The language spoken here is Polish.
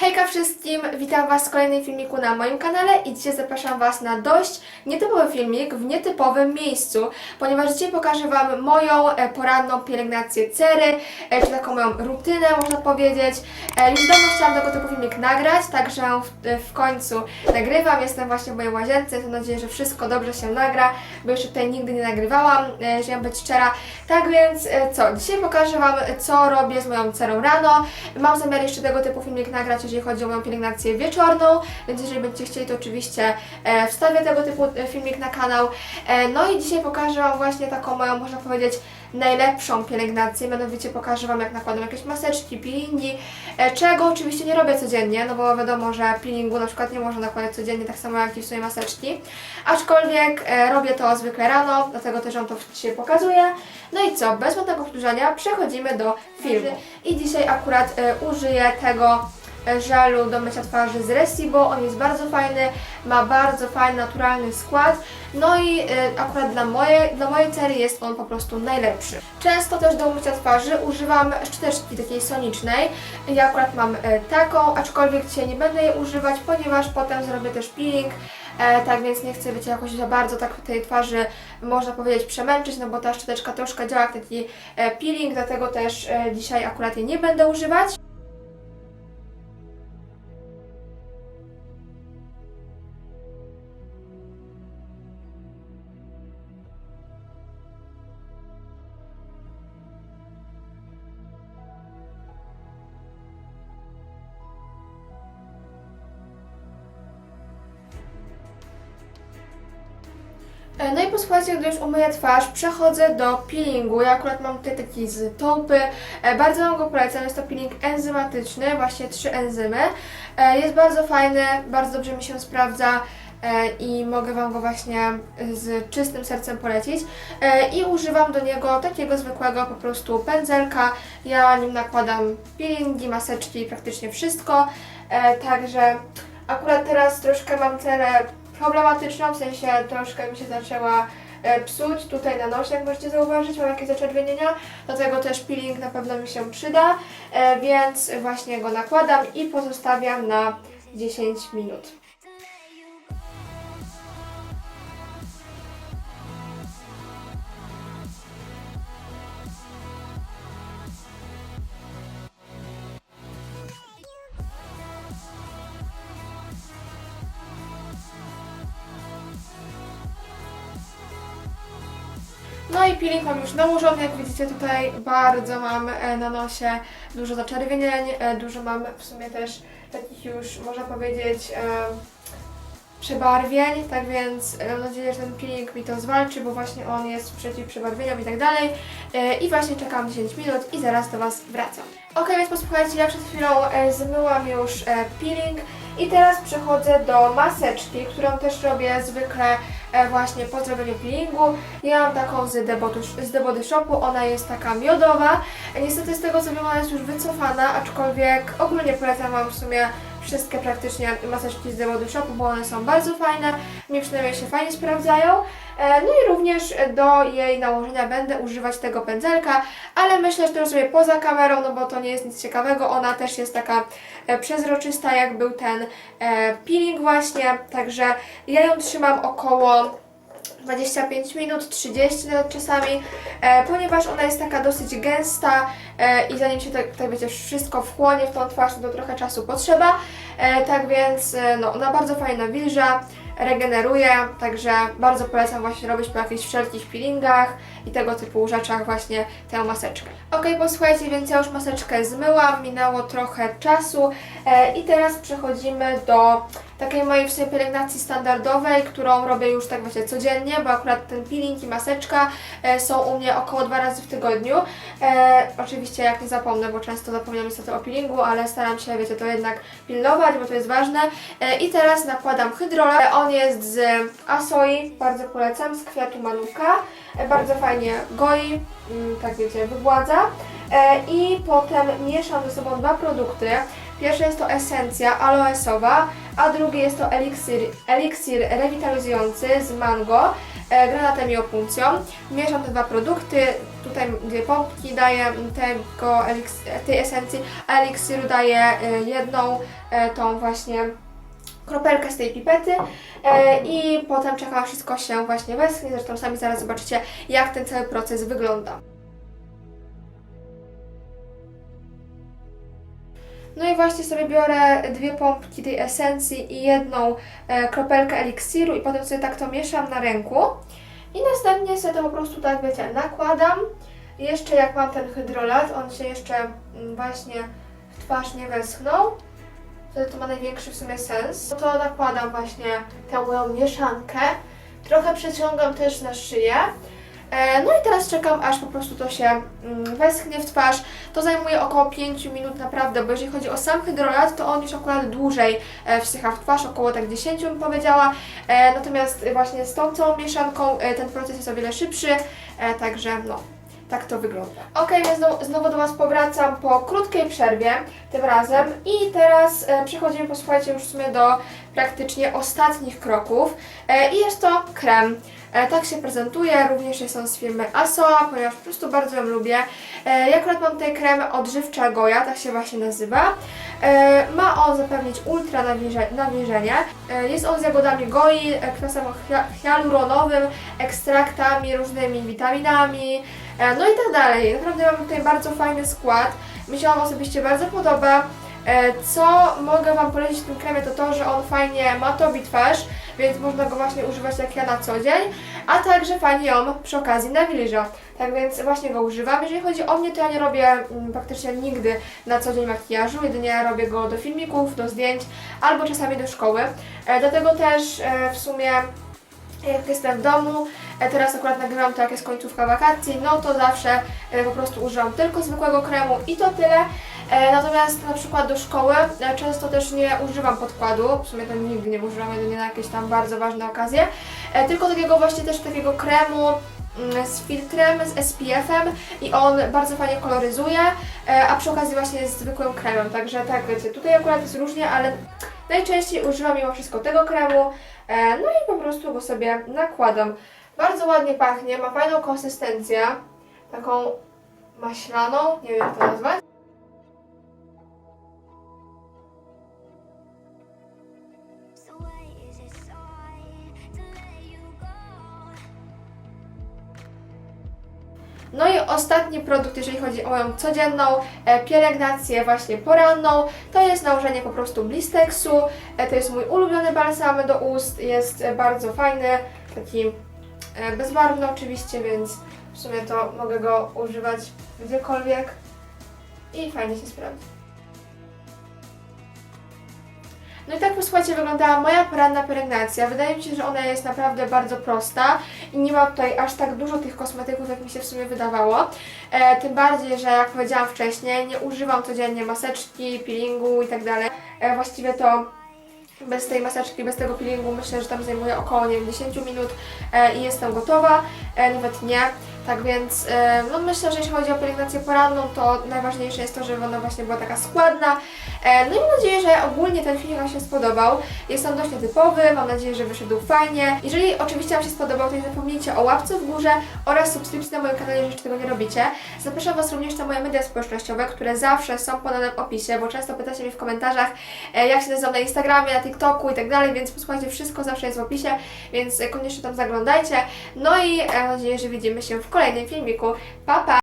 Hejka wszystkim, witam Was w kolejnym filmiku na moim kanale i dzisiaj zapraszam Was na dość nietypowy filmik w nietypowym miejscu, ponieważ dzisiaj pokażę Wam moją e, poranną pielęgnację cery, e, czy taką moją rutynę można powiedzieć. E, Już dawno chciałam tego typu filmik nagrać, także w, w końcu nagrywam, jestem właśnie w mojej łazience, mam nadzieję, że wszystko dobrze się nagra, bo jeszcze tutaj nigdy nie nagrywałam, że mam być szczera. Tak więc co, dzisiaj pokażę Wam co robię z moją cerą rano, mam zamiar jeszcze tego typu filmik nagrać, jeżeli chodzi o moją pielęgnację wieczorną, więc jeżeli będziecie chcieli, to oczywiście e, wstawię tego typu e, filmik na kanał. E, no i dzisiaj pokażę Wam właśnie taką moją, można powiedzieć, najlepszą pielęgnację, mianowicie pokażę Wam jak nakładam jakieś maseczki, peelingi, czego oczywiście nie robię codziennie, no bo wiadomo, że peelingu na przykład nie można nakładać codziennie, tak samo jak i w sumie maseczki, aczkolwiek robię to zwykle rano, dlatego też Wam to dzisiaj pokazuję. No i co, bez żadnego przedłużania przechodzimy do filmu. I dzisiaj akurat użyję tego żelu do mycia twarzy z Resibo. On jest bardzo fajny, ma bardzo fajny, naturalny skład. No i e, akurat dla mojej, dla mojej cery jest on po prostu najlepszy. Często też do mycia twarzy używam szczoteczki takiej sonicznej. Ja akurat mam e, taką, aczkolwiek dzisiaj nie będę jej używać, ponieważ potem zrobię też peeling. E, tak więc nie chcę, wiecie, jakoś za bardzo tak tej twarzy, można powiedzieć, przemęczyć, no bo ta szczoteczka troszkę działa jak taki e, peeling, dlatego też e, dzisiaj akurat jej nie będę używać. No i posłuchajcie, gdy już umyję twarz, przechodzę do peelingu. Ja akurat mam tutaj taki z topy. E, Bardzo Wam go polecam. Jest to peeling enzymatyczny, właśnie trzy enzymy. E, Jest bardzo fajny, bardzo dobrze mi się sprawdza e, i mogę Wam go właśnie z czystym sercem polecić. E, I używam do niego takiego zwykłego po prostu pędzelka. Ja nim nakładam peelingi, maseczki, praktycznie wszystko. E, Także akurat teraz troszkę mam cerę problematyczną, w sensie troszkę mi się zaczęła e, psuć tutaj na nosie, jak możecie zauważyć, mam jakieś zaczerwienienia, dlatego też peeling na pewno mi się przyda, e, więc właśnie go nakładam i pozostawiam na 10 minut. Peeling mam już nałożony, jak widzicie tutaj bardzo mam e, na nosie dużo zaczerwienień, e, dużo mam w sumie też takich już, można powiedzieć, e, przebarwień, tak więc mam nadzieję, że ten peeling mi to zwalczy, bo właśnie on jest przeciw przebarwieniom i tak dalej. I właśnie czekam 10 minut i zaraz do Was wracam. Ok, więc posłuchajcie, ja przed chwilą zmyłam już peeling i teraz przechodzę do maseczki, którą też robię zwykle właśnie po zrobieniu peelingu. Ja mam taką z Body, z The Body Shopu, ona jest taka miodowa. E, Niestety z tego co wiem, ona jest już wycofana, aczkolwiek ogólnie polecam Wam w sumie wszystkie praktycznie maseczki z The Body Shopu, bo one są bardzo fajne, mi przynajmniej się fajnie sprawdzają. E, No i również do jej nałożenia będę używać tego pędzelka, ale myślę, że to zrobię poza kamerą, no bo to nie jest nic ciekawego. Ona też jest taka e, przezroczysta, jak był ten e, peeling właśnie, także ja ją trzymam około 25 minut, 30 nawet czasami, e, ponieważ ona jest taka dosyć gęsta e, i zanim się tak, tak wiecie, wszystko wchłonie w tą twarz, to trochę czasu potrzeba, e, tak więc e, no, ona bardzo fajnie nawilża, regeneruje, także bardzo polecam właśnie robić po jakichś wszelkich peelingach i tego typu rzeczach właśnie tę maseczkę. Ok, posłuchajcie, więc ja już maseczkę zmyłam, minęło trochę czasu e, i teraz przechodzimy do takiej mojej w sumie pielęgnacji standardowej, którą robię już tak właśnie codziennie, bo akurat ten peeling i maseczka e, są u mnie około dwa razy w tygodniu. E, oczywiście jak nie zapomnę, bo często zapominam niestety o peelingu, ale staram się, wiecie, to jednak pilnować, bo to jest ważne. E, I teraz nakładam hydrolat. On jest z Asoi, bardzo polecam, z kwiatu manuka. E, bardzo fajnie goi, mm, tak wiecie, wygładza. E, I potem mieszam ze sobą dwa produkty. Pierwszy jest to esencja aloesowa, a drugi jest to eliksir, eliksir rewitalizujący z mango. e, granatem i opuncją. Mieszam te dwa produkty, tutaj dwie pompki daję tego tej esencji, a eliksiru daję e, jedną, e, tą właśnie kropelkę z tej pipety e, i potem czekam, aż wszystko się właśnie weschnie. Zresztą sami zaraz zobaczycie, jak ten cały proces wygląda. No i właśnie sobie biorę dwie pompki tej esencji i jedną e, kropelkę eliksiru i potem sobie tak to mieszam na ręku. I następnie sobie to po prostu tak, wiecie, nakładam. Jeszcze jak mam ten hydrolat, on się jeszcze mm, właśnie w twarz nie weschnął. Wtedy to ma największy w sumie sens. No to nakładam właśnie tę moją mieszankę. Trochę przeciągam też na szyję. E, No i teraz czekam, aż po prostu to się mm, weschnie w twarz. To zajmuje około 5 minut naprawdę, bo jeżeli chodzi o sam hydrolat, to on już akurat dłużej e, wsycha w twarz, około tak 10 bym powiedziała. E, Natomiast właśnie z tą całą mieszanką e, ten proces jest o wiele szybszy, także no. Tak to wygląda. Ok, więc znowu, do Was powracam po krótkiej przerwie tym razem i teraz e, przechodzimy, posłuchajcie, już w sumie do praktycznie ostatnich kroków e, i jest to krem. E, tak się prezentuje, również jest on z firmy Asoa, ponieważ po prostu bardzo ją lubię. E, ja akurat mam tutaj krem odżywcza Goja, tak się właśnie nazywa. E, ma on zapewnić ultra nawilże- nawilżenie. E, jest on z jagodami goi, e, kwasem hia- hialuronowym, ekstraktami, różnymi witaminami, no i tak dalej. Naprawdę mam tutaj bardzo fajny skład. Mi się on osobiście bardzo podoba. E, Co mogę Wam polecić w tym kremie to to, że on fajnie matowi twarz, więc można go właśnie używać jak ja na co dzień, a także fajnie ją przy okazji nawilża. Tak więc właśnie go używam. Jeżeli chodzi o mnie, to ja nie robię mm, praktycznie nigdy na co dzień makijażu, jedynie robię go do filmików, do zdjęć albo czasami do szkoły. E, Dlatego też e, w sumie jak jestem w domu, e, teraz akurat nagrywam to jak jest końcówka wakacji, no to zawsze e, po prostu używam tylko zwykłego kremu i to tyle. E, Natomiast na przykład do szkoły e, często też nie używam podkładu, w sumie to nigdy nie używam, jedynie na jakieś tam bardzo ważne okazje, e, tylko takiego właśnie też takiego kremu mm, z filtrem, z SPF-em i on bardzo fajnie koloryzuje, e, a przy okazji właśnie jest zwykłym kremem, także tak wiecie, tutaj akurat jest różnie, ale najczęściej używam mimo wszystko tego kremu, e, no i po prostu go sobie nakładam. Bardzo ładnie pachnie, ma fajną konsystencję, taką maślaną, nie wiem jak to nazwać. No i ostatni produkt, jeżeli chodzi o moją codzienną e, pielęgnację właśnie poranną, to jest nałożenie po prostu Blistexu. E, to jest mój ulubiony balsam do ust, jest bardzo fajny, taki bezbarwny oczywiście, więc w sumie to mogę go używać gdziekolwiek i fajnie się sprawdzi. No i tak posłuchajcie, wyglądała moja poranna pielęgnacja. Wydaje mi się, że ona jest naprawdę bardzo prosta i nie ma tutaj aż tak dużo tych kosmetyków, jak mi się w sumie wydawało. E, tym bardziej, że jak powiedziałam wcześniej, nie używam codziennie maseczki, peelingu i tak. E, właściwie to bez tej maseczki, bez tego peelingu myślę, że tam zajmuje około nie wiem, 10 minut e, i jestem gotowa, e, nawet nie. Tak więc e, no myślę, że jeśli chodzi o pielęgnację poranną, to najważniejsze jest to, żeby ona właśnie była taka składna. E, no i mam nadzieję, że ogólnie ten film Wam się spodobał. Jest on dość nietypowy, mam nadzieję, że wyszedł fajnie. Jeżeli oczywiście Wam się spodobał, to nie zapomnijcie o łapce w górze oraz subskrypcji na moim kanale, jeżeli jeszcze tego nie robicie. Zapraszam Was również na moje media społecznościowe, które zawsze są podane w opisie, bo często pytacie mnie w komentarzach, e, jak się nazywam na Instagramie, na TikToku i tak dalej, więc posłuchajcie, wszystko zawsze jest w opisie, więc koniecznie tam zaglądajcie. No i e, mam nadzieję, że widzimy się w kolejnym filmiku. Pa, pa!